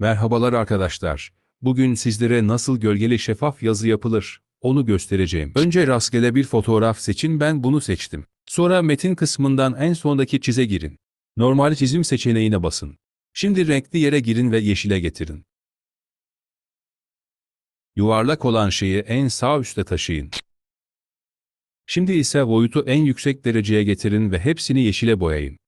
Merhabalar arkadaşlar. Bugün sizlere nasıl gölgeli şeffaf yazı yapılır, onu göstereceğim. Önce rastgele bir fotoğraf seçin ben bunu seçtim. Sonra metin kısmından en sondaki çize girin. Normal çizim seçeneğine basın. Şimdi renkli yere girin ve yeşile getirin. Yuvarlak olan şeyi en sağ üste taşıyın. Şimdi ise boyutu en yüksek dereceye getirin ve hepsini yeşile boyayın.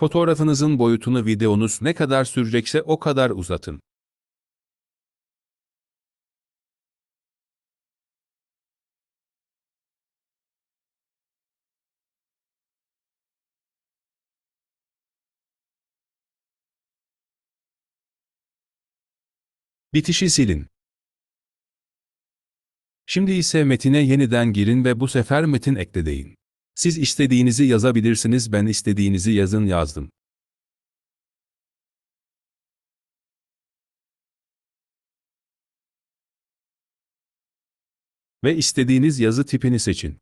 Fotoğrafınızın boyutunu videonuz ne kadar sürecekse o kadar uzatın. Bitişi silin. Şimdi ise metine yeniden girin ve bu sefer metin ekle deyin. Siz istediğinizi yazabilirsiniz ben istediğinizi yazın yazdım. Ve istediğiniz yazı tipini seçin.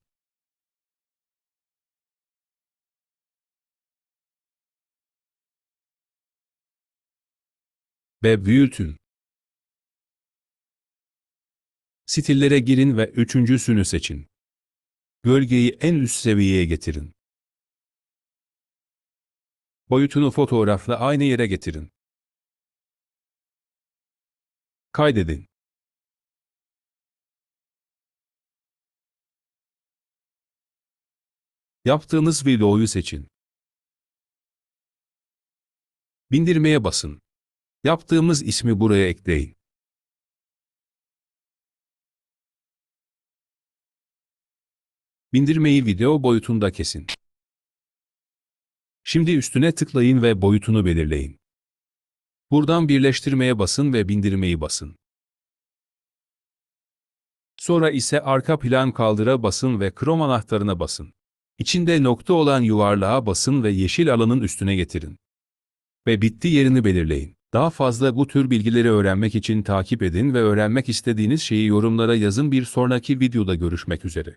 Ve büyütün. Stillere girin ve üçüncüsünü seçin. Gölgeyi en üst seviyeye getirin. Boyutunu fotoğrafla aynı yere getirin. Kaydedin. Yaptığınız videoyu seçin. Bindirmeye basın. Yaptığımız ismi buraya ekleyin. Bindirmeyi video boyutunda kesin. Şimdi üstüne tıklayın ve boyutunu belirleyin. Buradan birleştirmeye basın ve bindirmeyi basın. Sonra ise arka plan kaldıra basın ve krom anahtarına basın. İçinde nokta olan yuvarlığa basın ve yeşil alanın üstüne getirin. Ve bitti yerini belirleyin. Daha fazla bu tür bilgileri öğrenmek için takip edin ve öğrenmek istediğiniz şeyi yorumlara yazın bir sonraki videoda görüşmek üzere.